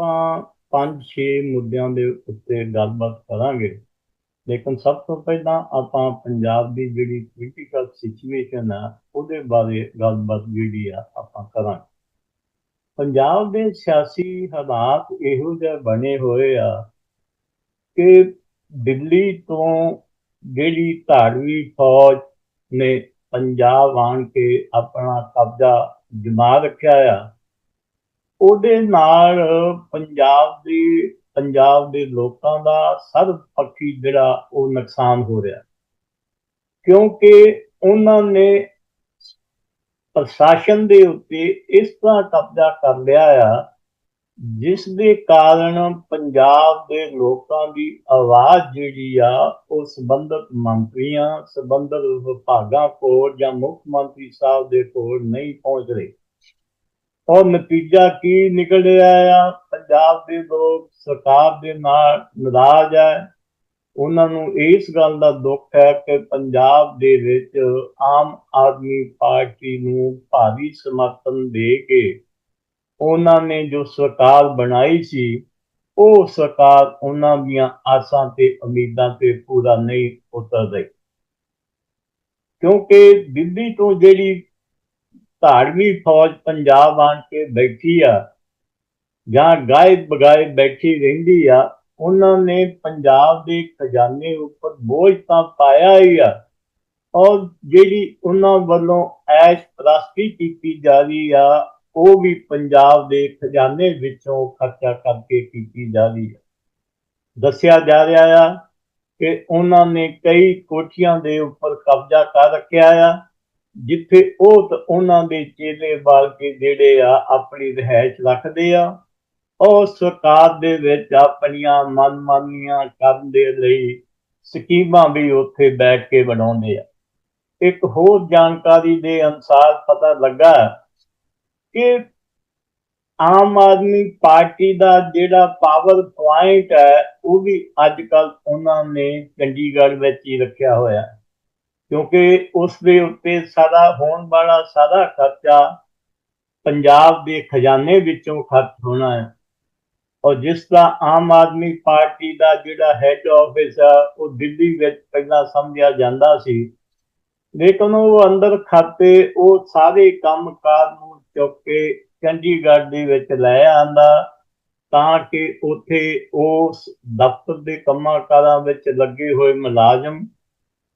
ਆਪਾਂ ਪੰਜ ਛੇ ਮੁੱਦਿਆਂ ਦੇ ਉੱਤੇ ਗੱਲਬਾਤ ਕਰਾਂਗੇ। ਲੇਕਿਨ ਸਭ ਤੋਂ ਪਹਿਲਾਂ ਆਪਾਂ ਪੰਜਾਬ ਦੀ ਜਿਹੜੀ ਪੋਲੀਟੀਕਲ ਸਿਚੁਏਸ਼ਨ ਆ, ਉਹਦੇ ਬਾਰੇ ਗੱਲਬਾਤ ਜਿਹੜੀ ਆ ਆਪਾਂ ਕਰਾਂਗੇ। ਪੰਜਾਬ ਦੇ ਸਿਆਸੀ ਹਾਲਾਤ ਇਹੋ ਜਿਹੇ ਬਣੇ ਹੋਏ ਆ ਕਿ ਦਿੱਲੀ ਤੋਂ ਜਿਹੜੀ ਧਾੜਵੀ ਫੌਜ ਨੇ ਪੰਜਾਬ ਆਣ ਕੇ ਆਪਣਾ ਕਬਜ਼ਾ ਜਮਾ ਰੱਖਿਆ ਆ ਉਹਦੇ ਨਾਲ ਪੰਜਾਬ ਦੀ, ਪੰਜਾਬ ਦੇ ਲੋਕਾਂ ਦਾ ਸਰਬ ਪੱਖੀ ਜਿਹੜਾ ਉਹ ਨੁਕਸਾਨ ਹੋ ਰਿਹਾ। ਕਿਉਂਕਿ ਉਹਨਾਂ ਨੇ ਪ੍ਰਸ਼ਾਸਨ ਦੇ ਉੱਤੇ ਇਸ ਤਰ੍ਹਾਂ ਕਬਜ਼ਾ ਕਰ ਲਿਆ ਆ, ਜਿਸ ਦੇ ਕਾਰਨ ਪੰਜਾਬ ਦੇ ਲੋਕਾਂ ਦੀ ਆਵਾਜ਼ ਜਿਹੜੀ ਆ, ਉਹ ਸੰਬੰਧਿਤ ਮੰਤਰੀਆਂ, ਸੰਬੰਧਿਤ ਵਿਭਾਗਾਂ ਕੋਲ ਜਾਂ ਮੁੱਖ ਮੰਤਰੀ ਸਾਹਿਬ ਦੇ ਕੋਲ ਨਹੀਂ ਪਹੁੰਚ ਰਹੀ। ਔਰ ਨਤੀਜਾ ਕੀ ਨਿਕਲ ਰਿਹਾ ਆ? ਪੰਜਾਬ ਦੇ ਲੋਕ ਸਰਕਾਰ ਦੇ ਨਾਲ ਨਾਰਾਜ਼ ਹੈ ਉਹਨਾਂ ਨੂੰ ਇਸ ਗੱਲ ਦਾ ਦੁੱਖ ਹੈ ਕਿ ਪੰਜਾਬ ਦੇ ਵਿੱਚ ਆਮ ਆਦਮੀ ਪਾਰਟੀ ਨੂੰ ਭਾਰੀ ਸਮਰਥਨ ਦੇ ਕੇ ਉਹਨਾਂ ਨੇ ਜੋ ਸਰਕਾਰ ਬਣਾਈ ਸੀ, ਉਹ ਸਰਕਾਰ ਉਹਨਾਂ ਦੀਆਂ ਆਸਾਂ ਤੇ ਉਮੀਦਾਂ ਤੇ ਪੂਰਾ ਨਹੀਂ ਉਤਰ ਰਹੀ। ਕਿਉਂਕਿ ਦਿੱਲੀ ਤੋਂ ਜਿਹੜੀ ਧਾਰਮੀ ਫੌਜ ਪੰਜਾਬ ਆਣ ਕੇ ਬੈਠੀ ਆ, ਜਾਂ ਗਾਇ ਬਗਾਏ ਬੈਠੀ ਰਹਿੰਦੀ ਆ, ਉਹਨਾਂ ਨੇ ਪੰਜਾਬ ਦੇ ਖਜ਼ਾਨੇ ਉੱਪਰ ਬੋਝ ਤਾਂ ਪਾਇਆ ਹੀ ਆ। ਔਰ ਜਿਹੜੀ ਉਹਨਾਂ ਵੱਲੋਂ ਐਸ਼ ਪ੍ਰਸਤੀ ਕੀਤੀ ਜਾ ਰਹੀ ਆ, ਉਹ ਵੀ ਪੰਜਾਬ ਦੇ ਖਜ਼ਾਨੇ ਵਿੱਚੋਂ ਖਰਚਾ ਕਰਕੇ ਕੀਤੀ ਜਾ ਰਹੀ ਆ। ਦੱਸਿਆ ਜਾ ਰਿਹਾ ਆ ਕਿ ਉਹਨਾਂ ਨੇ ਕਈ ਕੋਠੀਆਂ ਦੇ ਉੱਪਰ ਕਬਜ਼ਾ ਕਰ ਰੱਖਿਆ ਆ ਜਿੱਥੇ ਉਹ ਉਹਨਾਂ ਦੇ ਚੇਲੇ ਬਾਲਕੀ ਜਿਹੜੇ ਆ ਆਪਣੀ ਰਹਿائش ਰੱਖਦੇ ਆ, ਉਹ ਸਰਕਾਰ ਦੇ ਵਿੱਚ ਆਪਣੀਆਂ ਮਨਮਾਨੀਆਂ ਕਰਨ ਦੇ ਲਈ ਸਕੀਮਾਂ ਵੀ ਉੱਥੇ ਬੈਠ ਕੇ ਬਣਾਉਂਦੇ ਆ। ਇੱਕ ਹੋਰ ਜਾਣਕਾਰੀ ਦੇ ਅਨਸਾਰ ਪਤਾ ਲੱਗਾ ਕਿ ਆਮ ਆਦਮੀ ਪਾਰਟੀ ਦਾ ਜਿਹੜਾ ਪਾਵਰ ਪੁਆਇੰਟ ਹੈ, ਉਹ ਵੀ ਅੱਜ ਕੱਲ ਉਹਨਾਂ ਨੇ ਚੰਡੀਗੜ੍ਹ ਵਿੱਚ ਹੀ ਰੱਖਿਆ ਹੋਇਆ। ਹੈ ਕਿਉਂਕਿ ਉਸ ਦੇ ਉੱਤੇ ਸਾਰਾ ਹੋਣ ਵਾਲਾ ਸਾਰਾ ਖਰਚਾ ਪੰਜਾਬ ਦੇ ਖਜ਼ਾਨੇ ਵਿੱਚੋਂ ਖਰਚ ਹੋਣਾ ਹੈ। ਔਰ ਜਿਸ ਦਾ ਆਮ ਆਦਮੀ ਪਾਰਟੀ ਦਾ ਜਿਹੜਾ ਹੈੱਡ ਆਫਿਸ ਆ, ਉਹ ਦਿੱਲੀ ਵਿੱਚ ਪਹਿਲਾਂ ਸਮਝਿਆ ਜਾਂਦਾ ਸੀ। ਲੇਕਿਨ ਉਹ ਅੰਦਰ ਖਾਤੇ ਉਹ ਸਾਰੇ ਕੰਮਕਾਰ ਨੂੰ ਚੁੱਕ ਕੇ ਚੰਡੀਗੜ੍ਹ ਦੇ ਵਿੱਚ ਲੈ ਆਂਦਾ ਤਾਂ ਕਿ ਉੱਥੇ ਉਸ ਦਫ਼ਤਰ ਦੇ ਕੰਮਾਂ ਕਾਰਾਂ ਵਿੱਚ ਲੱਗੇ ਹੋਏ ਮੁਲਾਜ਼ਮ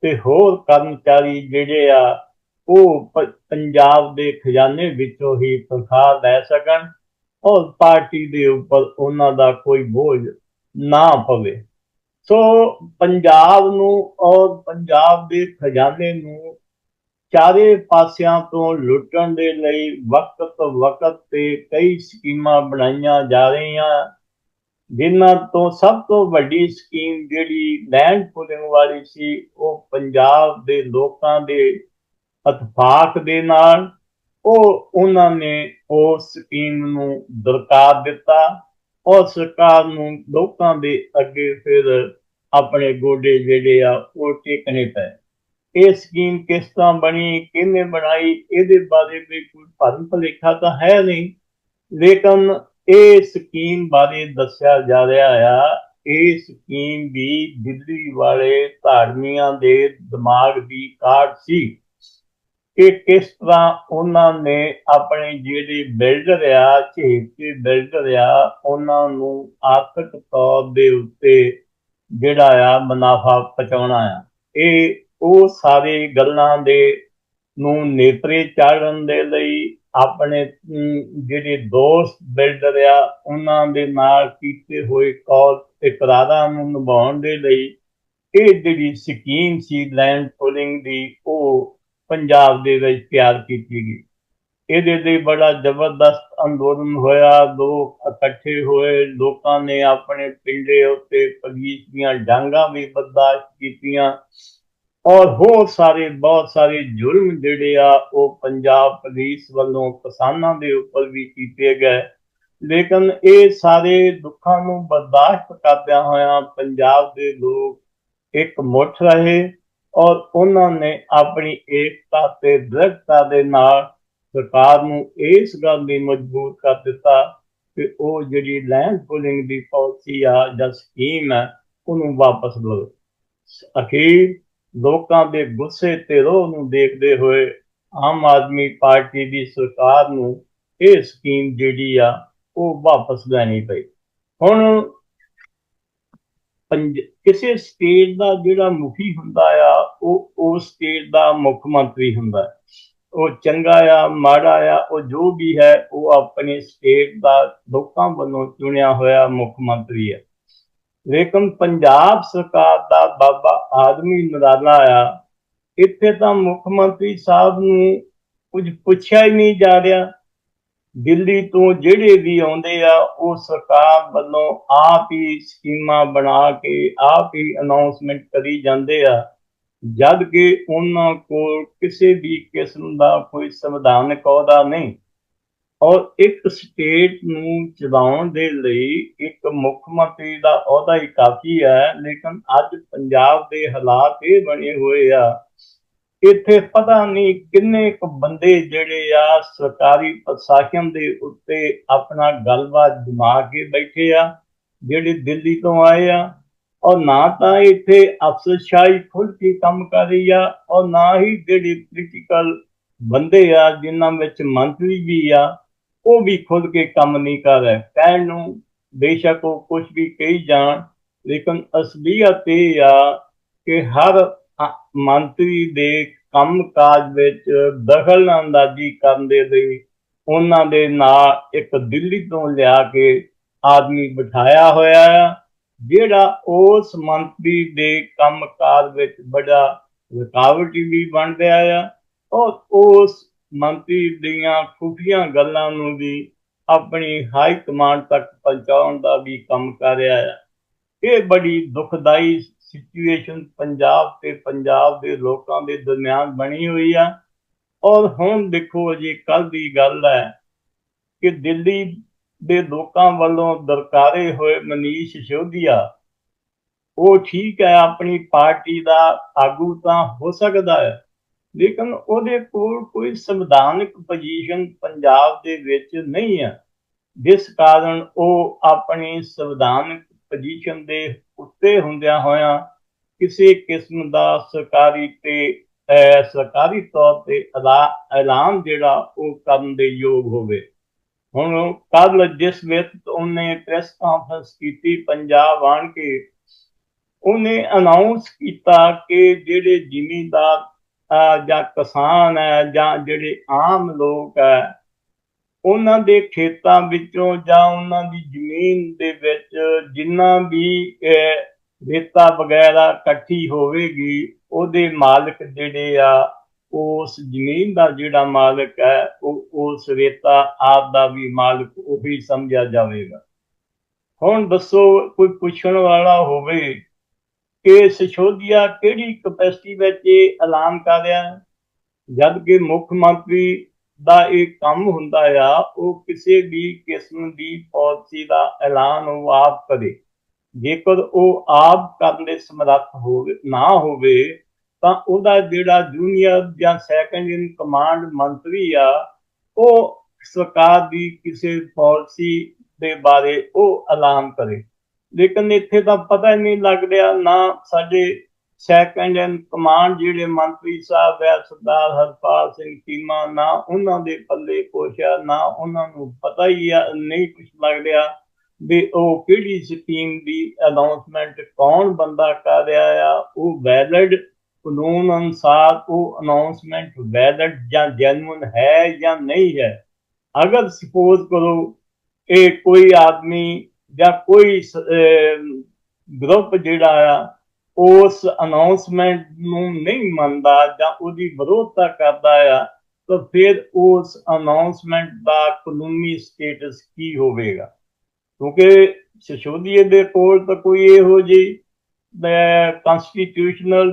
ਤੇ ਹੋਰ ਕਰਮਚਾਰੀ ਜਿਹੜੇ ਆ, ਉਹ ਪੰਜਾਬ ਦੇ ਖਜ਼ਾਨੇ ਵਿੱਚੋਂ ਹੀ ਤਨਖਾਹ ਲੈ ਸਕਣ ਔਰ ਪਾਰਟੀ ਦੇ ਉੱਪਰ ਉਹਨਾਂ ਦਾ ਕੋਈ ਬੋਝ ਨਾ ਪਵੇ। ਸੋ ਪੰਜਾਬ ਨੂੰ ਔਰ ਪੰਜਾਬ ਦੇ ਖਜ਼ਾਨੇ ਨੂੰ ਚਾਰੇ ਪਾਸਿਆਂ ਤੋਂ ਲੁੱਟਣ ਦੇ ਲਈ ਵਕਤ ਵਕਤ ਤੇ ਕਈ ਸਕੀਮਾਂ ਬਣਾਈਆਂ ਜਾ ਰਹੀਆਂ। ਜਿਨ੍ਹਾਂ ਤੋਂ ਸਭ ਤੋਂ ਵੱਡੀ ਸਕੀਮ ਜਿਹੜੀ ਲੈਂਡ ਪੂਲਿੰਗ ਵਾਲੀ ਸੀ, ਉਹ ਪੰਜਾਬ ਦੇ ਲੋਕਾਂ ਦੇ ਇਤਫਾਕ ਦੇ ਨਾਲ, ਉਹ ਉਹਨਾਂ ਨੇ ਉਸ ਸਕੀਮ ਨੂੰ ਦਰਕਾਰ ਦਿੱਤਾ। ਔਰ ਸਰਕਾਰ ਨੂੰ ਲੋਕਾਂ ਦੇ ਅੱਗੇ ਫਿਰ ਆਪਣੇ ਗੋਡੇ ਜਿਹੜੇ ਆ, ਉਹ ਟੇਕਣੇ ਪਏ। ਇਹ ਸਕੀਮ ਕਿਸ ਤਰ੍ਹਾਂ ਬਣੀ, ਕਿਹਨੇ ਬਣਾਈ, ਇਹਦੇ ਬਾਰੇ ਵੀ ਕੋਈ ਭਰਮ ਭੁਲੇਖਾ ਤਾਂ ਹੈ ਨਹੀਂ। ਲੇਕਿਨ ਇਹ ਸਕੀਮ ਬਾਰੇ ਦੱਸਿਆ ਜਾ ਰਿਹਾ ਆ, ਇਹ ਸਕੀਮ ਵੀ ਦਿੱਲੀ ਵਾਲੇ ਧਾਰਮੀਆਂ ਦੇ ਦਿਮਾਗ ਦੀ ਕਾਢ ਸੀ ਕਿ ਕਿਸ ਤਰ੍ਹਾਂ ਉਹਨਾਂ ਨੇ ਆਪਣੇ ਜਿਹੜੇ ਬਿਲਡਰ ਆ ਝੇਪੇ ਬਿਲਡਰ ਆ, ਉਹਨਾਂ ਨੂੰ ਆਰਥਿਕ ਤੌਰ ਦੇ ਉੱਤੇ ਜਿਹੜਾ ਆ ਮੁਨਾਫਾ ਪਹੁੰਚਾਉਣਾ ਆ। ਇਹ ਉਹ ਸਾਰੇ ਗੱਲਾਂ ਦੇ ਨੂੰ ਨੇਪਰੇ ਚਾੜਨ ਦੇ ਲਈ ਆਪਣੇ ਜਿਹੜੇ ਦੋਸਤ ਬਿਲਡਰ ਆ ਉਹਨਾਂ ਦੇ ਨਾਲ ਕੀਤੇ ਹੋਏ ਕੌਲ ਇਕਰਾਰਾਂ ਨੂੰ ਨਿਭਾਉਣ ਦੇ ਲਈ, ਇਹ ਜਿਹੜੀ ਸਕੀਮ ਸੀ ਲੈਂਡ ਪੂਲਿੰਗ ਦੀ, ਉਹ ਪੰਜਾਬ ਦੇ ਵਿੱਚ ਤਿਆਰ ਕੀਤੀ ਗਈ। ਇਹਦੇ ਲਈ ਬੜਾ ਜ਼ਬਰਦਸਤ ਅੰਦੋਲਨ ਹੋਇਆ, ਲੋਕ ਇਕੱਠੇ ਹੋਏ, ਲੋਕਾਂ ਨੇ ਆਪਣੇ ਪਿੰਡੇ ਉੱਤੇ ਪੁਲਿਸ ਦੀਆਂ ਡਾਂਗਾਂ ਵੀ ਬਰਦਾਸ਼ਤ ਕੀਤੀਆਂ। ਔਰ ਹੋਰ ਸਾਰੇ, ਬਹੁਤ ਸਾਰੇ ਜੁਰਮ ਜਿਹੜੇ ਆ, ਉਹ ਪੰਜਾਬ ਪੁਲਿਸ ਵੱਲੋਂ ਕਿਸਾਨਾਂ ਦੇ ਉੱਪਰ ਵੀ ਕੀਤੇ ਗਏ। ਲੇਕਿਨ ਇਹ ਸਾਰੇ ਦੁੱਖਾਂ ਨੂੰ ਬਰਦਾਸ਼ਤ ਕਰਦਿਆਂ ਹੋਇਆਂ ਪੰਜਾਬ ਦੇ ਲੋਕ ਇੱਕ ਮੁੱਠ ਰਹੇ ਔਰ ਉਹਨਾਂ ਨੇ ਆਪਣੀ ਏਕਤਾ ਤੇ ਦ੍ਰਿੜਤਾ ਦੇ ਨਾਲ ਸਰਕਾਰ ਨੂੰ ਇਸ ਗੱਲ ਲਈ ਮਜਬੂਰ ਕਰ ਦਿੱਤਾ ਕਿ ਉਹ ਜਿਹੜੀ ਲੈਂਡ ਪੁਲਿੰਗ ਦੀ ਪਾਲਿਸੀ ਆ ਜਾਂ ਸਕੀਮ ਆ, ਉਹਨੂੰ ਵਾਪਸ ਲਓ ਅਖੀਰ ਲੋਕਾਂ ਦੇ ਗੁੱਸੇ ਤੇ ਰੋਹ ਨੂੰ ਦੇਖਦੇ ਹੋਏ ਆਮ ਆਦਮੀ ਪਾਰਟੀ ਦੀ ਸਰਕਾਰ ਨੂੰ ਇਹ ਸਕੀਮ ਜਿਹੜੀ ਆ, ਉਹ ਵਾਪਸ ਲੈਣੀ ਪਈ। ਹੁਣ ਕਿਸੇ ਸਟੇਟ ਦਾ ਜਿਹੜਾ ਮੁਖੀ ਹੁੰਦਾ ਆ, ਉਹ ਉਸ ਸਟੇਟ ਦਾ ਮੁੱਖ ਮੰਤਰੀ ਹੁੰਦਾ ਉਹ ਚੰਗਾ ਆ, ਮਾੜਾ ਆ, ਉਹ ਜੋ ਵੀ ਹੈ, ਉਹ ਆਪਣੇ ਸਟੇਟ ਦਾ ਲੋਕਾਂ ਵੱਲੋਂ ਚੁਣਿਆ ਹੋਇਆ ਮੁੱਖ ਮੰਤਰੀ ਹੈ। ਲੇਕਿਨ ਪੰਜਾਬ ਸਰਕਾਰ ਦਾ ਬਾਬਾ ਆਦਮੀ ਨਰਾਲਾ ਆ ਇੱਥੇ ਤਾਂ ਮੁੱਖ ਮੰਤਰੀ ਸਾਹਿਬ ਨੂੰ ਕੁਝ ਪੁੱਛਿਆ ਹੀ ਨਹੀਂ ਜਾ ਰਿਹਾ। ਦਿੱਲੀ ਤੋਂ ਜਿਹੜੇ ਵੀ ਆਉਂਦੇ ਆ, ਉਹ ਸਰਕਾਰ ਵੱਲੋਂ ਆਪ ਹੀ ਸਕੀਮਾਂ ਬਣਾ ਕੇ, ਆਪ ਹੀ ਅਨਾਉਂਸਮੈਂਟ ਕਰੀ ਜਾਂਦੇ ਆ। ਜਦ ਕਿ ਉਹਨਾਂ ਕੋਲ ਕਿਸੇ ਵੀ ਕਿਸਮ ਦਾ ਕੋਈ ਸੰਵਿਧਾਨਕ ਅਹੁਦਾ ਨਹੀਂ। ਔਰ ਇੱਕ ਸਟੇਟ ਨੂੰ ਚਲਾਉਣ ਦੇ ਲਈ ਇੱਕ ਮੁੱਖ ਮੰਤਰੀ ਦਾ ਅਹੁਦਾ ਹੀ ਕਾਫੀ ਹੈ, ਲੇਕਿਨ ਅੱਜ ਪੰਜਾਬ ਦੇ ਹਾਲਾਤ ਇਹ ਬਣੇ ਹੋਏ ਆ। ਇੱਥੇ ਪਤਾ ਨਹੀਂ ਕਿੰਨੇ ਕੁ ਬੰਦੇ ਜਿਹੜੇ ਆ ਸਰਕਾਰੀ ਪ੍ਰਸ਼ਾਸਨ ਦੇ ਉੱਤੇ ਆਪਣਾ ਗੱਲਬਾਤ ਜਮਾ ਕੇ ਬੈਠੇ ਆ, ਜਿਹੜੇ ਦਿੱਲੀ ਤੋਂ ਆਏ ਆ। ਔਰ ਨਾ ਤਾਂ ਇੱਥੇ ਅਫਸਰਸ਼ਾਹੀ ਖੁੱਲ ਕੇ ਕੰਮ ਕਰ ਰਹੀ ਆ, ਔਰ ਨਾ ਹੀ ਜਿਹੜੇ ਪੋਲੀਟੀਕਲ ਬੰਦੇ ਆ, ਜਿਨ੍ਹਾਂ ਵਿੱਚ ਮੰਤਰੀ ਵੀ ਆ ਉਹ ਵੀ ਖੁੱਲ ਕੇ ਕੰਮ ਨਹੀਂ ਕਰ ਰਹੇ। ਕਹਿਣ ਨੂੰ ਬੇਸ਼ੱਕ ਉਹ ਕੁਝ ਵੀ ਕਹੀ ਜਾਣ, ਲੇਕਿਨ ਅਸਲੀਅਤ ਇਹ ਆ ਕਿ ਹਰ ਮੰਤਰੀ ਦੇ ਕੰਮਕਾਜ ਵਿੱਚ ਦਖਲ ਅੰਦਾਜ਼ੀ ਕਰਨ ਦੇ ਲਈ ਉਹਨਾਂ ਦੇ ਨਾਲ ਇੱਕ ਦਿੱਲੀ ਤੋਂ ਲਿਆ ਕੇ ਆਦਮੀ ਬਿਠਾਇਆ ਹੋਇਆ ਹੈ ਜਿਹੜਾ ਉਸ ਮੰਤਰੀ ਦੇ ਕੰਮਕਾਜ ਵਿੱਚ ਬੜਾ ਰੁਕਾਵਟ ਵੀ ਬਣ ਰਿਹਾ ਆ ਔਰ ਉਸ ਮੰਤਰੀ ਦੀਆਂ ਖੁਫੀਆਂ ਗੱਲਾਂ ਨੂੰ ਵੀ ਆਪਣੀ ਹਾਈ ਕਮਾਂਡ ਤੱਕ ਪਹੁੰਚਾਉਣ ਦਾ ਵੀ ਕੰਮ ਕਰ ਰਿਹਾ ਹੈ ਇਹ ਬੜੀ ਦੁਖਦਾਈ ਸਿਚੁਏਸ਼ਨ ਪੰਜਾਬ ਤੇ ਪੰਜਾਬ ਦੇ ਲੋਕਾਂ ਦੇ ਦਰਮਿਆਨ ਬਣੀ ਹੋਈ ਆ। ਔਰ ਹੁਣ ਦੇਖੋ ਜੀ ਕੱਲ ਦੀ ਗੱਲ ਹੈ ਕਿ ਦਿੱਲੀ ਦੇ ਲੋਕਾਂ ਵੱਲੋਂ ਦਰਕਾਰੇ ਹੋਏ ਮਨੀਸ਼ ਸ਼ੋਧੀਆ, ਉਹ ਠੀਕ ਹੈ, ਆਪਣੀ ਪਾਰਟੀ ਦਾ ਆਗੂ ਤਾਂ ਹੋ ਸਕਦਾ ਹੈ। ਲੇਕਿਨ ਉਹਦੇ ਕੋਲ ਕੋਈ ਸੰਵਿਧਾਨਕ ਪੋਜੀਸ਼ਨ ਪੰਜਾਬ ਦੇ ਵਿੱਚ ਨਹੀਂ ਹੈ ਜਿਸ ਕਾਰਨ ਉਹ ਆਪਣੀ ਸੰਵਿਧਾਨਕ ਪੋਜੀਸ਼ਨ ਦੇ ਉੱਤੇ ਹੁੰਦਿਆਂ ਹੋਇਆਂ ਕਿਸੇ ਕਿਸਮ ਦਾ ਸਰਕਾਰੀ ਤੇ ਸਰਕਾਰੀ ਤੌਰ ਤੇ ਐਲਾਨ ਜਿਹੜਾ ਉਹ ਕਰਨ ਦੇ ਯੋਗ ਹੋਵੇ। ਹੁਣ ਕੱਲ ਜਿਸ ਵਿੱਚ ਉਹਨੇ ਪ੍ਰੈਸ ਕਾਨਫਰੰਸ ਕੀਤੀ, ਪੰਜਾਬ ਆਣ ਕੇ, ਉਹਨੇ ਅਨਾਉਂਸ ਕੀਤਾ ਕਿ ਜਿਹੜੇ ਜ਼ਿਮੀਂਦਾਰ ਜਾਂ ਕਿਸਾਨ ਹੈ ਜਾਂ ਜਿਹੜੇ ਆਮ ਲੋਕ ਹੈ, ਉਹਨਾਂ ਦੇ ਖੇਤਾਂ ਵਿੱਚੋਂ ਜਾਂ ਉਹਨਾਂ ਦੀ ਜ਼ਮੀਨ ਦੇ ਵਿੱਚ ਜਿੰਨਾ ਵੀ ਰੇਤਾ ਵਗੈਰਾ ਇਕੱਠੀ ਹੋਵੇਗੀ, ਉਹਦੇ ਮਾਲਕ ਜਿਹੜੇ ਆ, ਉਸ ਜ਼ਮੀਨ ਦਾ ਜਿਹੜਾ ਮਾਲਕ ਹੈ, ਉਹ ਉਸ ਰੇਤਾ ਆਪ ਦਾ ਵੀ ਮਾਲਕ ਉਹੀ ਸਮਝਿਆ ਜਾਵੇਗਾ। ਹੁਣ ਦੱਸੋ, ਕੋਈ ਪੁੱਛਣ ਵਾਲਾ ਹੋਵੇ ਕਿ ਸਸ਼ੋਧਿਆ ਕਿਹੜੀ ਕਪੈਸਿਟੀ ਵਿੱਚ ਇਹ ਐਲਾਨ ਕਰ ਰਿਹਾ ਜਦ ਕਿ ਮੁੱਖ ਮੰਤਰੀ ਦਾ ਇਹ ਕੰਮ ਹੁੰਦਾ ਆ, ਉਹ ਕਿਸੇ ਵੀ ਕਿਸਮ ਦੀ ਪਾਲਿਸੀ ਦਾ ਐਲਾਨ ਉਹ ਆਪ ਕਰੇ। ਜੇਕਰ ਉਹ ਆਪ ਕਰਨ ਦੇ ਸਮਰੱਥ ਹੋਵੇ, ਨਾ ਹੋਵੇ, ਤਾਂ ਉਹਦਾ ਜਿਹੜਾ ਜੂਨੀਅਰ ਜਾਂ ਸੈਕੰਡ ਇਨ ਕਮਾਂਡ ਮੰਤਰੀ ਆ, ਉਹ ਸਰਕਾਰ ਦੀ ਕਿਸੇ ਪਾਲਿਸੀ ਦੇ ਬਾਰੇ ਉਹ ਐਲਾਨ ਕਰੇ। ਲੇਕਿਨ ਇੱਥੇ ਤਾਂ ਪਤਾ ਹੀ ਨਹੀਂ ਲੱਗ ਰਿਹਾ ਨਾ ਸਾਡੇ ਸੈਕੰਡ ਇਨ ਕਮਾਂਡ ਜਿਹੜੇ ਮੰਤਰੀ ਸਾਹਿਬ ਹੈ, ਸਰਦਾਰ ਹਰਪਾਲ ਸਿੰਘ ਚੀਮਾ, ਨਾ ਉਹਨਾਂ ਦੇ ਪੱਲੇ ਕੋਸ਼ਾ ਨਾ ਉਹਨਾਂ ਨੂੰ ਪਤਾ ਹੀ ਨਹੀਂ ਕੁਝ ਲੱਗ ਰਿਹਾ ਵੀ ਉਹ ਕਿਹੜੀ ਸਕੀਮ ਦੀ ਅਨਾਉਂਸਮੈਂਟ ਕੌਣ ਬੰਦਾ ਕਰ ਰਿਹਾ ਆ, ਉਹ ਵੈਲਿਡ ਕਾਨੂੰਨ ਅਨੁਸਾਰ ਉਹ ਅਨਾਉਂਸਮੈਂਟ ਵੈਲਿਡ ਜਾਂ ਜੈਨੂਇਨ ਹੈ ਜਾਂ ਨਹੀਂ ਹੈ। ਅਗਰ ਸਪੋਜ਼ ਕਰੋ ਇਹ ਕੋਈ ਆਦਮੀ ਜਾਂ ਕੋਈ ਗਰੁੱਪ ਜਿਹੜਾ ਆ, ਉਸ ਅਨਾਉਂਸਮੈਂਟ ਨੂੰ ਨਹੀਂ ਮੰਨਦਾ ਜਾਂ ਉਹਦੀ ਵਿਰੋਧਤਾ ਕਰਦਾ ਆ, ਤਾਂ ਫਿਰ ਉਸ ਅਨਾਉਂਸਮੈਂਟ ਦਾ ਕਾਨੂੰਨੀ ਸਟੇਟਸ ਕੀ ਹੋਵੇਗਾ? ਕਿਉਂਕਿ ਸ਼ਸ਼ੋਦੀਏ ਦੇ ਕੋਲ ਤਾਂ ਕੋਈ ਇਹੋ ਜੀ ਕਨਸਟੀਟਿਊਸ਼ਨਲ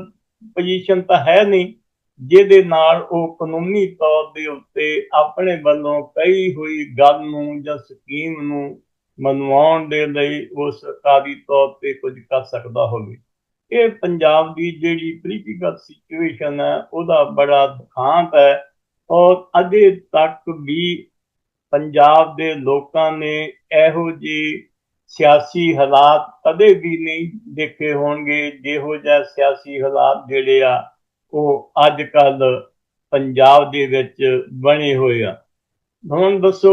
ਪੋਜੀਸ਼ਨ ਤਾਂ ਹੈ ਨਹੀਂ, ਜਿਹਦੇ ਨਾਲ ਉਹ ਕਾਨੂੰਨੀ ਤੌਰ ਦੇ ਉੱਤੇ ਆਪਣੇ ਵੱਲੋਂ ਕਈ ਹੋਈ ਗੱਲ ਨੂੰ ਜਾਂ ਸਕੀਮ ਨੂੰ ਮਨਵਾਉਣ ਦੇ ਲਈ ਉਹ ਸਰਕਾਰੀ ਤੌਰ ਤੇ ਕੁਝ ਕਰ ਸਕਦਾ ਹੋਵੇ। ਇਹ ਪੰਜਾਬ ਦੀ ਜਿਹੜੀ ਪੋਲੀਟੀਕਲ ਸਿਚੁਏਸ਼ਨ ਹੈ, ਉਹਦਾ ਬੜਾ ਦੁਖਾਂਤ ਹੈ ਔਰ ਅਜੇ ਤੱਕ ਵੀ ਪੰਜਾਬ ਦੇ ਲੋਕਾਂ ਨੇ ਇਹੋ ਜਿਹੇ ਸਿਆਸੀ ਹਾਲਾਤ ਕਦੇ ਵੀ ਨਹੀਂ ਦੇਖੇ ਹੋਣਗੇ। ਜਿਹੋ ਜਿਹਾ ਸਿਆਸੀ ਹਾਲਾਤ ਜਿਹੜੇ ਆ, ਉਹ ਅੱਜ ਕੱਲ ਪੰਜਾਬ ਦੇ ਵਿੱਚ ਬਣੇ ਹੋਏ ਆ। ਹੁਣ ਦੱਸੋ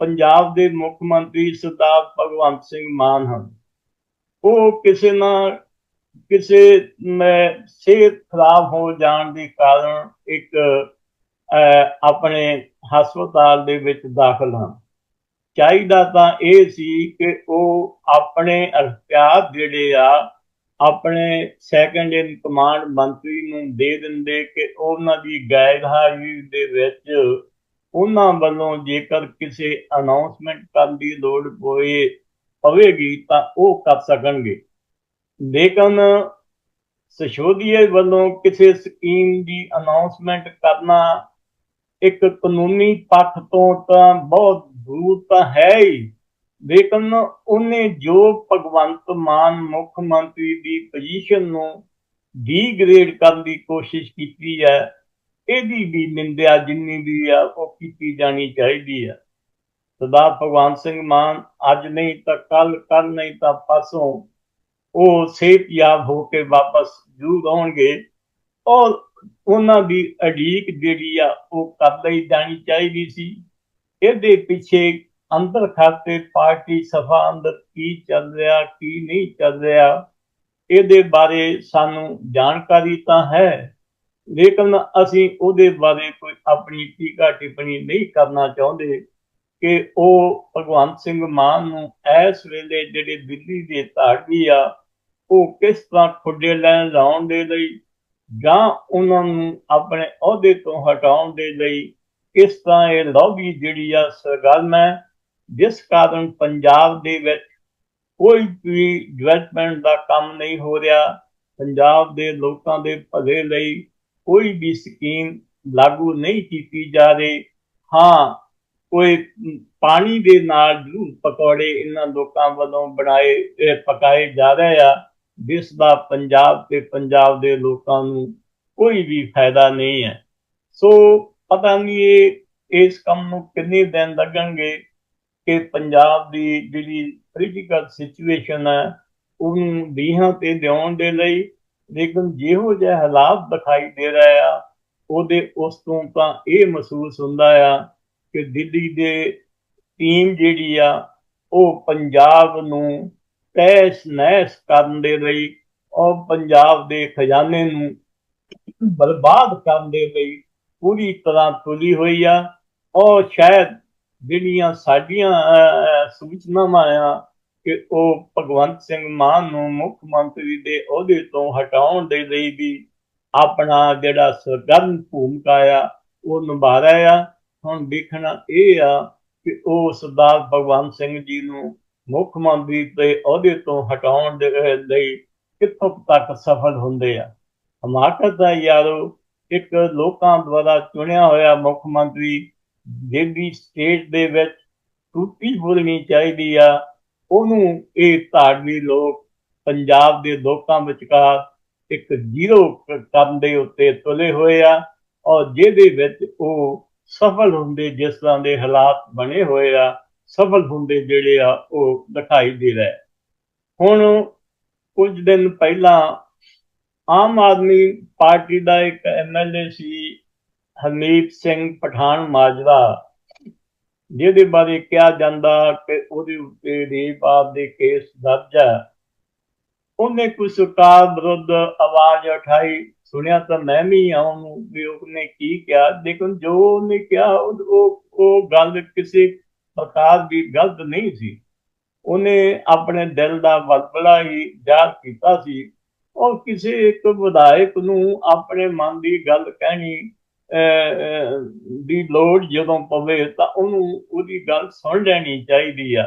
ਪੰਜਾਬ ਦੇ ਮੁੱਖ ਮੰਤਰੀ ਸਰਦਾਰ ਭਗਵੰਤ ਸਿੰਘ ਮਾਨ ਹਨ। ਉਹ ਕਿਸੇ ਨਾ ਕਿਸੇ, ਮੈਂ ਸਿਹਤ ਖਰਾਬ ਹੋ ਜਾਣ ਦੇ ਕਾਰਨ ਇੱਕ ਆਪਣੇ ਹਸਪਤਾਲ ਦੇ ਵਿੱਚ ਦਾਖਲ ਹਨ। ਚਾਹੀਦਾ ਤਾਂ ਇਹ ਸੀ ਕਿ ਉਹ ਆਪਣੇ ਅਖਤਿਆਰ ਜਿਹੜੇ ਆ, ਆਪਣੇ ਸੈਕੰਡ ਇਨ ਕਮਾਂਡ ਮੰਤਰੀ ਨੂੰ ਦੇ ਦਿੰਦੇ ਕਿ ਉਹਨਾਂ ਦੀ ਗਾਇਦਹਾਰੀ ਦੇ ਵਿੱਚ ਉਹਨਾਂ ਵੱਲੋਂ ਜੇਕਰ ਕਿਸੇ ਅਨਾਉਂਸਮੈਂਟ ਕਰਨ ਦੀ ਲੋੜ ਪਵੇ ਪਵੇਗੀ ਤਾਂ ਉਹ ਕਰ ਸਕਣਗੇ। ਲੇਕਿਨ ਸਸ਼ੋਦੀਏ ਵੱਲੋਂ ਕਿਸੇ ਸਕੀਮ ਦੀ ਅਨਾਉਂਸਮੈਂਟ ਕਰਨਾ ਇੱਕ ਕਾਨੂੰਨੀ ਪੱਖ ਤੋਂ ਤਾਂ ਬਹੁਤ ਦੂਰ ਤਾਂ ਹੈ ਹੀ। ਲੇਕਿਨ ਉਹਨੇ ਜੋ ਭਗਵੰਤ ਮਾਨ ਮੁੱਖ ਮੰਤਰੀ ਦੀ ਪੋਜੀਸ਼ਨ ਨੂੰ ਡੀਗ੍ਰੇਡ ਕਰਨ ਦੀ ਕੋਸ਼ਿਸ਼ ਕੀਤੀ ਹੈ ਇਹਦੀ ਵੀ ਨਿੰਦਿਆ ਜਿੰਨੀ ਵੀ ਆ, ਉਹ ਕੀਤੀ ਜਾਣੀ ਚਾਹੀਦੀ ਹੈ ਸਰਦਾਰ ਭਗਵੰਤ ਸਿੰਘ ਮਾਨ, ਅੱਜ ਨਹੀਂ ਤਾਂ ਕੱਲ ਕੱਲ ਨਹੀਂ ਤਾਂ ਪਰਸੋਂ ਉਹ ਸਿਹਤਯਾਬ ਹੋ ਕੇ ਵਾਪਸ ਜ਼ਰੂਰ ਆਉਣਗੇ। ਔਰ ਉਹਨਾਂ ਦੀ ਅਡੀਕ ਜਿਹੜੀ ਆ, ਉਹ ਕਰ ਲਈ ਜਾਣੀ ਚਾਹੀਦੀ ਸੀ। ਇਹਦੇ ਪਿੱਛੇ ਅੰਦਰ ਖਾਤੇ ਪਾਰਟੀ ਸਫ਼ਾ ਅੰਦਰ ਕੀ ਚੱਲ ਰਿਹਾ, ਕੀ ਨਹੀਂ ਚੱਲ ਰਿਹਾ, ਇਹਦੇ ਬਾਰੇ ਸਾਨੂੰ ਜਾਣਕਾਰੀ ਤਾਂ ਹੈ। ਲੇਕਿਨ ਅਸੀਂ ਉਹਦੇ ਬਾਰੇ ਕੋਈ ਆਪਣੀ ਟੀਕਾ ਟਿੱਪਣੀ ਨਹੀਂ ਕਰਨਾ ਚਾਹੁੰਦੇ ਕਿ ਉਹ ਭਗਵੰਤ ਸਿੰਘ ਮਾਨ ਨੂੰ ਇਸ ਵੇਲੇ ਜਿਹੜੇ ਦਿੱਲੀ ਦੇ ਧਾੜੀ ਆ, ਉਹ ਕਿਸ ਤਰ੍ਹਾਂ ਖੁੱਡੇ ਲੈਣ ਲਾਉਣ ਦੇ ਲਈ ਜਾਂ ਉਹਨਾਂ ਨੂੰ ਆਪਣੇ ਅਹੁਦੇ ਤੋਂ ਹਟਾਉਣ ਦੇ ਲਈ ਕਿਸ ਤਰ੍ਹਾਂ ਇਹ ਲੌਬੀ ਜਿਹੜੀ ਆ ਸਰਗਰਮ ਹੈ, ਜਿਸ ਕਾਰਨ ਪੰਜਾਬ ਦੇ ਵਿੱਚ ਕੋਈ ਵੀ ਡਿਵੈਲਪਮੈਂਟ ਦਾ ਕੰਮ ਨਹੀਂ ਹੋ ਰਿਹਾ, ਪੰਜਾਬ ਦੇ ਲੋਕਾਂ ਦੇ ਭਲੇ ਲਈ ਕੋਈ ਵੀ ਸਕੀਮ ਲਾਗੂ ਨਹੀਂ ਕੀਤੀ ਜਾ ਰਹੀ, ਹਾਂ, ਕੋਈ ਪਾਣੀ ਦੇ ਨਾਲ ਜ਼ਰੂਰ ਪਕੌੜੇ ਇਹਨਾਂ ਲੋਕਾਂ ਵੱਲੋਂ ਬਣਾਏ ਪਕਾਏ ਜਾ ਰਹੇ ਆ, ਜਿਸ ਦਾ ਪੰਜਾਬ ਤੇ ਪੰਜਾਬ ਦੇ ਲੋਕਾਂ ਨੂੰ ਕੋਈ ਵੀ ਫਾਇਦਾ ਨਹੀਂ ਹੈ। ਸੋ ਪਤਾ ਨਹੀਂ ਇਹ, ਇਸ ਕੰਮ ਨੂੰ ਕਿੰਨੇ ਦਿਨ ਲੱਗਣਗੇ ਕਿ ਪੰਜਾਬ ਦੀ ਜਿਹੜੀ ਪੋਲੀਟੀਕਲ ਸਿਚੁਏਸ਼ਨ ਹੈ, ਉਹਨੂੰ ਲੀਹਾਂ ਤੇ ਲਿਆਉਣ ਦੇ ਲਈ ਲੇਕਿਨ ਜਿਹੋ ਜਿਹੇ ਹਾਲਾਤ ਦਿਖਾਈ ਦੇ ਰਿਹਾ ਆ, ਉਹਦੇ ਉਸ ਤੋਂ ਤਾਂ ਇਹ ਮਹਿਸੂਸ ਹੁੰਦਾ ਆ ਕਿ ਦਿੱਲੀ ਦੇ ਟੀਮ ਜਿਹੜੀ ਆ, ਉਹ ਪੰਜਾਬ ਨੂੰ ਤੈਸ ਨੈਸ ਕਰਨ ਦੇ ਲਈ ਔਰ ਪੰਜਾਬ ਦੇ ਖਜ਼ਾਨੇ ਨੂੰ ਬਰਬਾਦ ਕਰਨ ਦੇ ਲਈ ਪੂਰੀ ਤਰ੍ਹਾਂ ਤੁਲੀ ਹੋਈ ਆ। ਔਰ ਸ਼ਾਇਦ ਜਿਹੜੀਆਂ ਸਾਡੀਆਂ ਸੂਚਨਾਵਾਂ ਆ ਕਿ ਉਹ ਭਗਵੰਤ ਸਿੰਘ ਮਾਨ ਨੂੰ ਮੁੱਖ ਮੰਤਰੀ ਦੇ ਅਹੁਦੇ ਤੋਂ ਹਟਾਉਣ ਦੇ ਲਈ ਵੀ ਆਪਣਾ ਜਿਹੜਾ ਸਰਗਰਮ ਭੂਮਿਕਾ ਆ, ਉਹ ਨਿਭਾ ਰਿਹਾ ਆ। ਹੁਣ ਦੇਖਣਾ ਇਹ ਆ ਕਿ ਉਹ ਸਰਦਾਰ ਭਗਵੰਤ ਸਿੰਘ ਜੀ ਨੂੰ ਮੁੱਖ ਮੰਤਰੀ ਦੇ ਅਹੁਦੇ ਤੋਂ ਹਟਾਉਣ ਦੇ ਲਈ ਕਿੱਥੋਂ ਤੱਕ ਸਫਲ ਹੁੰਦੇ ਆ? ਹਮਾਕਤ ਦਾ ਯਾਰੋ, ਇੱਕ ਲੋਕਾਂ ਦੁਆਰਾ ਚੁਣਿਆ ਹੋਇਆ ਮੁੱਖ ਮੰਤਰੀ ਜਿਹੜੀ ਸਟੇਟ ਦੇ ਵਿੱਚ ਟੁੱਟੀ ਬੋਲਣੀ ਚਾਹੀਦੀ ਆ ਉਹਨੂੰ ਇਹ ਧਾਰਮੀ ਲੋਕ ਪੰਜਾਬ ਦੇ ਲੋਕਾਂ ਵਿਚਕਾਰ ਇੱਕ ਜ਼ੀਰੋ ਕੰਮ ਦੇ ਉੱਤੇ ਤੁਲੇ ਹੋਏ ਆ ਔਰ ਜਿਹਦੇ ਵਿੱਚ ਉਹ ਸਫਲ ਹੁੰਦੇ ਜਿਸ ਤਰ੍ਹਾਂ ਦੇ ਹਾਲਾਤ ਬਣੇ ਹੋਏ ਆ, ਸਫਲ ਹੁੰਦੇ ਜਿਹੜੇ ਆ ਉਹ ਦਿਖਾਈ ਦੇ ਰਹੇ। ਹੁਣ ਕੁਝ ਦਿਨ ਪਹਿਲਾਂ ਆਮ ਆਦਮੀ ਪਾਰਟੀ ਦਾ ਇੱਕ ਐਮਐਲਏ ਸੀ ਹਰਮੀਤ ਸਿੰਘ ਪਠਾਨ ਮਾਜਰਾ ਜਿਹਦੇ ਬਾਰੇ ਕਿਹਾ ਜਾਂਦਾ ਕਿ ਉਹਦੇ ਉੱਤੇ ਰੇਪ ਆਪ ਦੇ ਕੇਸ ਦਰਜ ਹੈ। ਉਹਨੇ ਕੋਈ ਸਰਕਾਰ ਵਿਰੁੱਧ ਆਵਾਜ਼ ਉਠਾਈ। ਸੁਣਿਆ ਤਾਂ ਮੈਂ ਵੀ ਆ ਉਹਨੂੰ ਵੀ ਉਹਨੇ ਕੀ ਕਿਹਾ। ਲੇਕਿਨ ਜੋ ਉਹਨੇ ਕਿਹਾ, ਉਹ ਉਹ ਗੱਲ ਕਿਸੇ ਪ੍ਰਕਾਰ ਦੀ ਗਲਤ ਨਹੀਂ ਸੀ। ਉਹਨੇ ਆਪਣੇ ਦਿਲ ਦਾ ਵਲਵਲਾ ਹੀ ਜ਼ਾਹਰ ਕੀਤਾ ਸੀ। ਔਰ ਕਿਸੇ ਇੱਕ ਵਿਧਾਇਕ ਨੂੰ ਆਪਣੇ ਮਨ ਦੀ ਗੱਲ ਕਹਿਣੀ ਦੀ ਲੋੜ ਜਦੋਂ ਪਵੇ ਤਾਂ ਉਹਨੂੰ ਉਹਦੀ ਗੱਲ ਸੁਣ ਲੈਣੀ ਚਾਹੀਦੀ ਆ।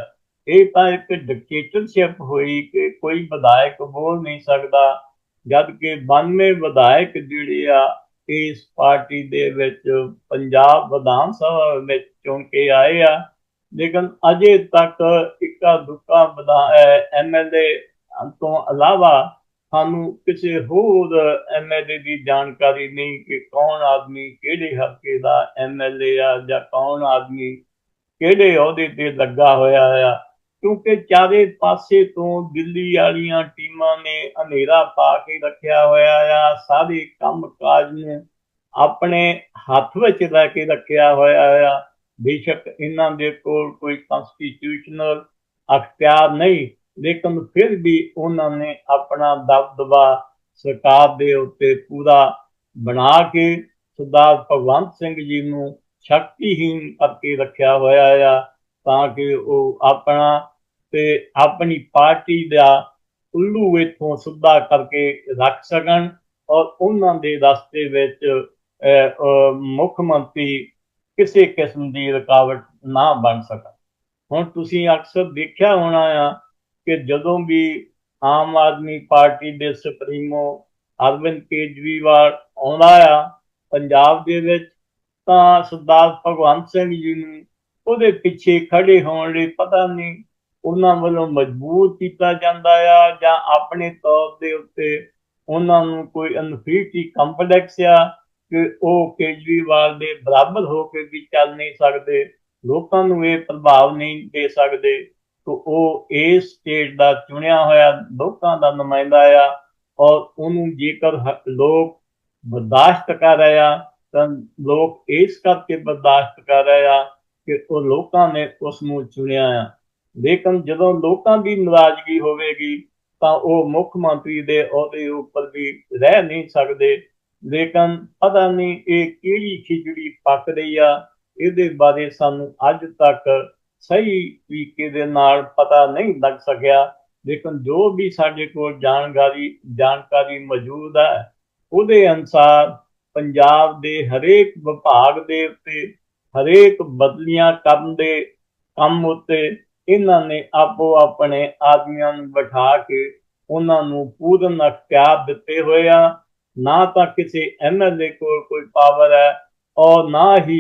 ਇਹ ਤਾਂ ਇੱਕ ਡਿਕਟੇਟਰਸ਼ਿਪ ਹੋਈ ਕਿ ਕੋਈ ਵਿਧਾਇਕ ਬੋਲ ਨਹੀਂ ਸਕਦਾ ਜਦ ਕਿ 92 ਵਿਧਾਇਕ ਜਿਹੜੇ ਆ, ਇਸ ਪਾਰਟੀ ਦੇ ਵਿੱਚ ਪੰਜਾਬ ਵਿਧਾਨ ਸਭਾ ਵਿੱਚ ਚੁਣ ਕੇ ਆਏ ਆ। ਲੇਕਿਨ ਅਜੇ ਤੱਕ ਇੱਕਾ ਦੁੱਕਾ ਐਮਐਲਏ ਤੋਂ ਇਲਾਵਾ ਸਾਨੂੰ ਕਿਸੇ ਹੋਰ ਐਮਐਲਏ ਦੀ ਜਾਣਕਾਰੀ ਨਹੀਂ ਕਿ ਕੌਣ ਆਦਮੀ ਕਿਹੜੇ ਹਲਕੇ ਦਾ ਐਮਐਲਏ ਆ ਜਾਂ ਕੌਣ ਆਦਮੀ ਕਿਹੜੇ ਅਹੁਦੇ ਤੇ ਲੱਗਾ ਹੋਇਆ ਆ। ਕਿਉਂਕਿ ਚਾਰੇ ਪਾਸੇ ਤੋਂ ਦਿੱਲੀ ਵਾਲੀਆਂ ਟੀਮਾਂ ਨੇ ਹਨੇਰਾ ਪਾ ਕੇ ਰੱਖਿਆ ਹੋਇਆ ਆ। ਸਾਰੇ ਕੰਮ ਕਾਜ ਨੂੰ ਆਪਣੇ ਹੱਥ ਵਿੱਚ ਲੈ ਕੇ ਰੱਖਿਆ ਹੋਇਆ ਆ। ਬੇਸ਼ੱਕ ਇਹਨਾਂ ਦੇ ਕੋਲ ਕੋਈ ਕਨਸਟੀਟਿਊਸ਼ਨਲ ਅਖਤਿਆਰ ਨਹੀਂ। ਲੇਕਿਨ ਫਿਰ ਵੀ ਉਹਨਾਂ ਨੇ ਆਪਣਾ ਦਬਦਬਾ ਸਰਕਾਰ ਦੇ ਉੱਤੇ ਪੂਰਾ ਬਣਾ ਕੇ ਸਰਦਾਰ ਭਗਵੰਤ ਸਿੰਘ ਜੀ ਨੂੰ ਸ਼ਕਤੀਹੀਨ ਕਰਕੇ ਰੱਖਿਆ ਹੋਇਆ ਆ, ਤਾਂ ਕਿ ਉਹ ਆਪਣਾ ਤੇ ਆਪਣੀ ਪਾਰਟੀ ਦਾ ਉੱਲੂ ਇਥੋਂ ਸਿੱਧਾ ਕਰਕੇ ਰੱਖ ਸਕਣ ਔਰ ਉਹਨਾਂ ਦੇ ਰਸਤੇ ਵਿੱਚ ਮੁੱਖ ਮੰਤਰੀ ਕਿਸੇ ਕਿਸਮ ਦੀ ਰੁਕਾਵਟ ਨਾ ਬਣ ਸਕਣ। ਹੁਣ ਤੁਸੀਂ ਅਕਸਰ ਦੇਖਿਆ ਹੋਣਾ ਆ ਕਿ ਜਦੋਂ ਵੀ ਆਮ ਆਦਮੀ ਪਾਰਟੀ ਦੇ ਸੁਪਰੀਮੋ ਅਰਵਿੰਦ ਕੇਜਰੀਵਾਲ ਆਉਂਦਾ ਆ ਪੰਜਾਬ ਦੇ ਵਿੱਚ, ਤਾਂ ਸਰਦਾਰ ਭਗਵੰਤ ਸਿੰਘ ਜੀ ਨੂੰ ਉਹਦੇ ਪਿੱਛੇ ਖੜੇ ਹੋਣ ਲਈ ਪਤਾ ਨਹੀਂ ਉਹਨਾਂ ਵੱਲੋਂ ਮਜਬੂਰ ਕੀਤਾ ਜਾਂਦਾ ਆ ਜਾਂ ਆਪਣੇ ਤੌਰ ਦੇ ਉੱਤੇ ਉਹਨਾਂ ਨੂੰ ਕੋਈ ਅਨਫੀਟੀ ਕੰਪਲੈਕਸ ਆ ਕਿ ਉਹ ਕੇਜਰੀਵਾਲ ਦੇ ਬਰਾਬਰ ਹੋ ਕੇ ਵੀ ਚੱਲ ਨਹੀਂ ਸਕਦੇ, ਲੋਕਾਂ ਨੂੰ ਇਹ ਪ੍ਰਭਾਵ ਨਹੀਂ ਦੇ ਸਕਦੇ। ਕਿ ਉਹ ਇਸ ਸਟੇਟ ਦਾ ਚੁਣਿਆ ਹੋਇਆ ਲੋਕਾਂ ਦਾ ਨੁਮਾਇੰਦਾ ਆ ਔਰ ਉਹਨੂੰ ਜੇਕਰ ਲੋਕ ਬਰਦਾਸ਼ਤ ਕਰ ਰਹੇ ਆ, ਤਾਂ ਲੋਕ ਇਸ ਕਰਕੇ ਬਰਦਾਸ਼ਤ ਕਰ ਰਹੇ ਆ ਕਿ ਉਹ ਲੋਕਾਂ ਨੇ ਉਸ ਨੂੰ ਚੁਣਿਆ ਆ। ਲੇਕਿਨ ਜਦੋਂ ਲੋਕਾਂ ਦੀ ਨਾਰਾਜ਼ਗੀ ਹੋਵੇਗੀ, ਤਾਂ ਉਹ ਮੁੱਖ ਮੰਤਰੀ ਦੇ ਅਹੁਦੇ ਉੱਪਰ ਵੀ ਰਹਿ ਨਹੀਂ ਸਕਦੇ। ਲੇਕਿਨ ਪਤਾ ਨਹੀਂ ਇਹ ਕਿਹੜੀ ਖਿਚੜੀ ਪੱਕ ਰਹੀ ਆ, ਇਹਦੇ ਬਾਰੇ ਸਾਨੂੰ ਅੱਜ ਤੱਕ ਸਹੀ ਤਰੀਕੇ ਦੇ ਨਾਲ ਪਤਾ ਨਹੀਂ ਲੱਗ ਸਕਿਆ। ਲੇਕਿਨ ਜੋ ਵੀ ਸਾਡੇ ਕੋਲ ਜਾਣਕਾਰੀ ਜਾਣਕਾਰੀ ਮੌਜੂਦ ਹੈ, ਉਹਦੇ ਅਨੁਸਾਰ ਪੰਜਾਬ ਦੇ ਹਰੇਕ ਵਿਭਾਗ ਦੇ ਉੱਤੇ, ਹਰੇਕ ਬਦਲੀਆਂ ਕਰਨ ਦੇ ਕੰਮ ਉੱਤੇ ਇਹਨਾਂ ਨੇ ਆਪੋ ਆਪਣੇ ਆਦਮੀਆਂ ਨੂੰ ਬਿਠਾ ਕੇ ਉਹਨਾਂ ਨੂੰ ਪੂਰਨ ਅਖਤਿਆਰ ਦਿੱਤੇ ਹੋਏ ਆ। ਨਾ ਤਾਂ ਕਿਸੇ ਐਮਐਲਏ ਕੋਲ ਕੋਈ ਪਾਵਰ ਹੈ, ਔਰ ਨਾ ਹੀ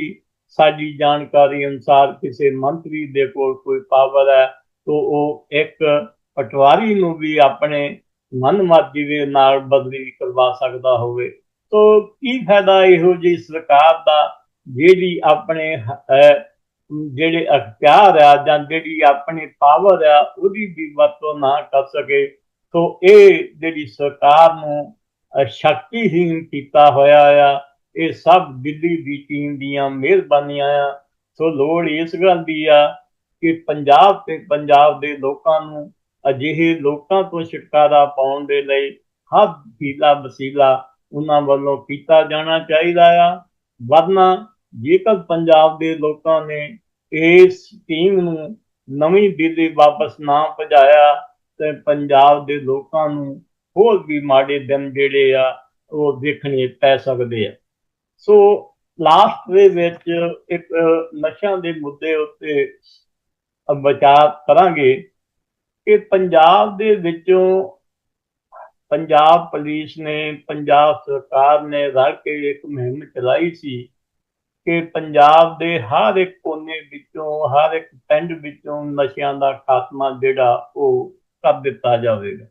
ਸਾਡੀ ਜਾਣਕਾਰੀ ਅਨੁਸਾਰ ਕਿਸੇ ਮੰਤਰੀ ਦੇ ਕੋਲ ਕੋਈ ਪਾਵਰ ਹੈ, ਤੋਂ ਉਹ ਇੱਕ ਪਟਵਾਰੀ ਨੂੰ ਵੀ ਆਪਣੇ ਮਨਮਰਜ਼ੀ ਦੇ ਨਾਲ ਬਦਲੀ ਕਰਵਾ ਸਕਦਾ ਹੋਵੇ। ਤੋਂ ਕੀ ਫਾਇਦਾ ਇਹੋ ਜਿਹੀ ਸਰਕਾਰ ਦਾ, ਜਿਹੜੀ ਆਪਣੇ ਜਿਹੜੇ ਅਖਤਿਆਰ ਆ ਜਾਂ ਜਿਹੜੀ ਆਪਣੀ ਪਾਵਰ ਆ, ਉਹਦੀ ਵੀ ਵਰਤੋਂ ਨਾ ਕਰ ਸਕੇ। ਤੋਂ ਇਹ ਜਿਹੜੀ ਸਰਕਾਰ ਨੂੰ ਅਹ ਸ਼ਕਤੀਹੀਨ ਕੀਤਾ ਹੋਇਆ ਆ ਇਹ ਸਭ ਦਿੱਲੀ ਦੀ ਟੀਮ ਦੀਆਂ ਮਿਹਰਬਾਨੀਆਂ ਆ। ਸੋ ਲੋੜ ਇਸ ਗੱਲ ਦੀ ਆ ਕਿ ਪੰਜਾਬ ਤੇ ਪੰਜਾਬ ਦੇ ਲੋਕਾਂ ਨੂੰ ਅਜਿਹੇ ਲੋਕਾਂ ਤੋਂ ਛੁਟਕਾਰਾ ਪਾਉਣ ਦੇ ਲਈ ਹਰ ਹੀਲਾ ਵਸੀਲਾ ਉਹਨਾਂ ਵੱਲੋਂ ਕੀਤਾ ਜਾਣਾ ਚਾਹੀਦਾ ਆ। ਵਰਨਾ ਜੇਕਰ ਪੰਜਾਬ ਦੇ ਲੋਕਾਂ ਨੇ ਇਸ ਟੀਮ ਨੂੰ ਨਵੀਂ ਦਿੱਲੀ ਵਾਪਸ ਨਾ ਭਜਾਇਆ, ਤੇ ਪੰਜਾਬ ਦੇ ਲੋਕਾਂ ਨੂੰ ਹੋਰ ਵੀ ਮਾੜੇ ਦਿਨ ਜਿਹੜੇ ਆ ਉਹ ਦੇਖਣੇ ਪੈ ਸਕਦੇ ਆ। ਸੋ ਲਾਸਟ ਦੇ ਵਿੱਚ ਇੱਕ ਨਸ਼ਿਆਂ ਦੇ ਮੁੱਦੇ ਉੱਤੇ ਵਿਚਾਰ ਕਰਾਂਗੇ ਕਿ ਪੰਜਾਬ ਦੇ ਵਿੱਚੋਂ ਪੰਜਾਬ ਪੁਲਿਸ ਨੇ, ਪੰਜਾਬ ਸਰਕਾਰ ਨੇ ਰਲ ਕੇ ਇੱਕ ਮੁਹਿੰਮ ਚਲਾਈ ਸੀ ਕਿ ਪੰਜਾਬ ਦੇ ਹਰ ਇੱਕ ਕੋਨੇ ਵਿੱਚੋਂ, ਹਰ ਇੱਕ ਪਿੰਡ ਵਿੱਚੋਂ ਨਸ਼ਿਆਂ ਦਾ ਖਾਤਮਾ ਜਿਹੜਾ ਉਹ ਕਰ ਦਿੱਤਾ ਜਾਵੇਗਾ।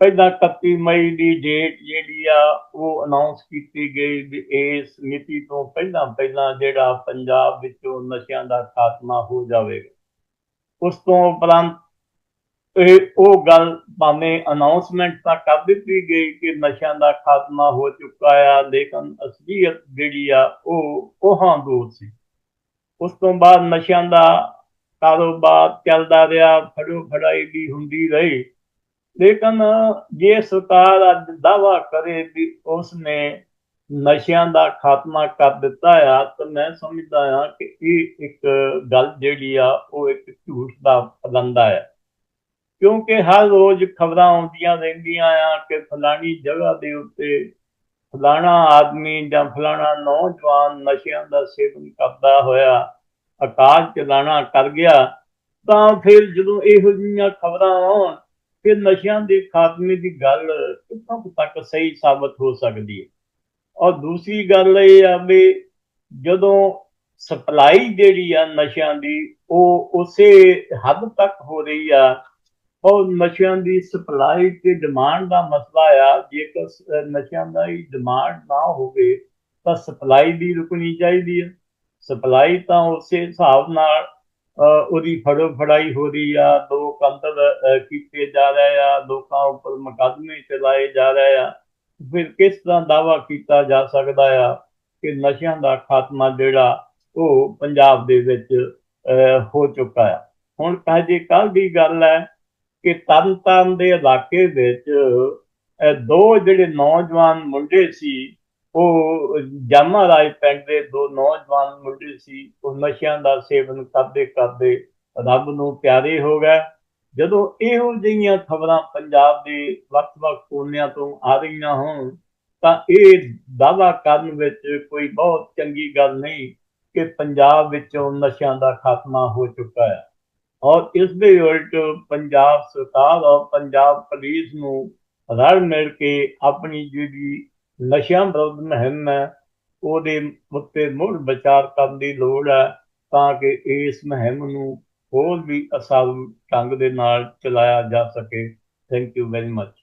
ਪਹਿਲਾਂ 31 ਮਈ ਦੀ ਡੇਟ ਜਿਹੜੀ ਆ, ਉਹ ਅਨਾਉਂਸ ਕੀਤੀ ਗਈ ਵੀ ਇਸ ਨੀਤੀ ਤੋਂ ਪਹਿਲਾਂ ਪਹਿਲਾਂ ਜਿਹੜਾ ਪੰਜਾਬ ਵਿੱਚੋਂ ਨਸ਼ਿਆਂ ਦਾ ਖਾਤਮਾ ਹੋ ਜਾਵੇਗਾ। ਉਸ ਤੋਂ ਉਪਰੰਤ ਇਹ ਉਹ ਗੱਲ ਭਾਵੇਂ ਅਨਾਉਂਸਮੈਂਟ ਤਾਂ ਕਰ ਦਿੱਤੀ ਗਈ ਕਿ ਨਸ਼ਿਆਂ ਦਾ ਖਾਤਮਾ ਹੋ ਚੁੱਕਾ ਆ, ਲੇਕਿਨ ਅਸਲੀਅਤ ਜਿਹੜੀ ਆ, ਉਹ ਕੋਹਾਂ ਦੂਰ ਸੀ। ਉਸ ਤੋਂ ਬਾਅਦ ਨਸ਼ਿਆਂ ਦਾ ਕਾਰੋਬਾਰ ਚੱਲਦਾ ਰਿਹਾ ਫੜੋ ਫੜਾਈ ਵੀ ਹੁੰਦੀ ਰਹੀ। ਲੇਕਿਨ ਜੇ ਸਰਕਾਰ ਅੱਜ ਦਾਵਾ ਕਰੇ ਵੀ ਉਸ ਨੇ ਨਸ਼ਿਆਂ ਦਾ ਖਾਤਮਾ ਕਰ ਦਿੱਤਾ ਆ, ਤਾਂ ਮੈਂ ਸਮਝਦਾ ਆ ਕਿ ਇਹ ਇੱਕ ਗੱਲ ਜਿਹੜੀ ਆ, ਉਹ ਇੱਕ ਝੂਠ ਦਾ ਪਲੰਦਾ ਹੈ ਕਿਉਂਕਿ ਹਰ ਰੋਜ਼ ਖਬਰਾਂ ਆਉਂਦੀਆਂ ਰਹਿੰਦੀਆਂ ਆ ਕਿ ਫਲਾਣੀ ਜਗ੍ਹਾ ਦੇ ਉੱਤੇ ਫਲਾਣਾ ਆਦਮੀ ਜਾਂ ਫਲਾਣਾ ਨੌਜਵਾਨ ਨਸ਼ਿਆਂ ਦਾ ਸੇਵਨ ਕਰਦਾ ਹੋਇਆ ਆਕਾਸ਼ ਚਲਾਣਾ ਕਰ ਗਿਆ, ਤਾਂ ਫਿਰ ਜਦੋਂ ਇਹੋ ਜਿਹੀਆਂ ਖਬਰਾਂ ਆਉਣ ਫਿਰ ਨਸ਼ਿਆਂ ਦੇ ਖਾਤਮੇ ਦੀ ਗੱਲ ਕਿੱਥੋਂ ਤੱਕ ਸਹੀ ਸਾਬਤ ਹੋ ਸਕਦੀ ਹੈ? ਔਰ ਦੂਸਰੀ ਗੱਲ ਇਹ ਆ ਵੀ ਜਦੋਂ ਸਪਲਾਈ ਜਿਹੜੀ ਆ ਨਸ਼ਿਆਂ ਦੀ, ਉਹ ਉਸੇ ਹੱਦ ਤੱਕ ਹੋ ਰਹੀ ਆ, ਉਹ ਨਸ਼ਿਆਂ ਦੀ ਸਪਲਾਈ ਤੇ ਡਿਮਾਂਡ ਦਾ ਮਸਲਾ ਆ। ਜੇਕਰ ਨਸ਼ਿਆਂ ਦਾ ਹੀ ਡਿਮਾਂਡ ਨਾ ਹੋਵੇ, ਤਾਂ ਸਪਲਾਈ ਦੀ ਰੁਕਣੀ ਚਾਹੀਦੀ ਹੈ ਸਪਲਾਈ ਤਾਂ ਉਸੇ ਹਿਸਾਬ ਨਾਲ ਉਹਦੀ ਫੜੋ ਫੜਾਈ ਹੋ ਰਹੀ ਆ ਲੋਕ ਅੰਦਰ ਕੀਤੇ ਜਾ ਰਹੇ ਆ ਲੋਕਾਂ ਉੱਪਰ ਮੁਕੱਦਮੇ ਚਲਾਏ ਜਾ ਰਹੇ ਆ। ਫਿਰ ਕਿਸ ਤਰ੍ਹਾਂ ਦਾਵਾ ਕੀਤਾ ਜਾ ਸਕਦਾ ਆ ਕਿ ਨਸ਼ਿਆਂ ਦਾ ਖਾਤਮਾ ਜਿਹੜਾ ਉਹ ਪੰਜਾਬ ਦੇ ਵਿੱਚ ਅਹ, ਹੋ ਚੁੱਕਾ ਆ? ਹੁਣ ਕਾਜੇ ਕੱਲ ਦੀ ਗੱਲ ਹੈ ਕਿ ਤਰਨਤਾਰਨ ਦੇ ਇਲਾਕੇ ਵਿੱਚ ਦੋ ਜਿਹੜੇ ਨੌਜਵਾਨ ਮੁੰਡੇ ਸੀ ਉਹ ਜਾਮਾ ਰਾਜ ਪਿੰਡ ਦੇ ਦੋ ਨੌਜਵਾਨ ਮੁੰਡੇ ਸੀ, ਉਹ ਨਸ਼ਿਆਂ ਦਾ ਸੇਵਨ ਕਰਦੇ ਕਰਦੇ ਰੱਬ ਨੂੰ ਪਿਆਰੇ ਹੋ ਗਏ। ਜਦੋਂ ਇਹੋ ਜਿਹੀਆਂ ਖਬਰਾਂ ਪੰਜਾਬ ਦੇ ਵੱਖ-ਵੱਖ ਕੋਨਿਆਂ ਤੋਂ ਆ ਰਹੀਆਂ ਹੋਣ, ਤਾਂ ਇਹ ਦਾਅਵਾ ਕਰਨ ਵਿੱਚ ਕੋਈ ਬਹੁਤ ਚੰਗੀ ਗੱਲ ਨਹੀਂ ਕਿ ਪੰਜਾਬ ਵਿੱਚੋਂ ਨਸ਼ਿਆਂ ਦਾ ਖਾਤਮਾ ਹੋ ਚੁੱਕਾ ਹੈ। ਔਰ ਇਸ ਦੇ ਉਲਟ ਪੰਜਾਬ ਸਰਕਾਰ ਔਰ ਪੰਜਾਬ ਪੁਲਿਸ ਨੂੰ ਰਲ ਮਿਲ ਕੇ ਆਪਣੀ ਜਿਹੜੀ ਨਸ਼ਿਆਂ ਵਿਰੁੱਧ ਮੁਹਿੰਮ ਹੈ, ਉਹਦੇ ਉੱਤੇ ਮੁੜ ਵਿਚਾਰ ਕਰਨ ਦੀ ਲੋੜ ਹੈ ਤਾਂ ਕਿ ਇਸ ਮੁਹਿੰਮ ਨੂੰ ਹੋਰ ਵੀ ਅਸਾਰੂ ਢੰਗ ਦੇ ਨਾਲ ਚਲਾਇਆ ਜਾ ਸਕੇ। Thank you very much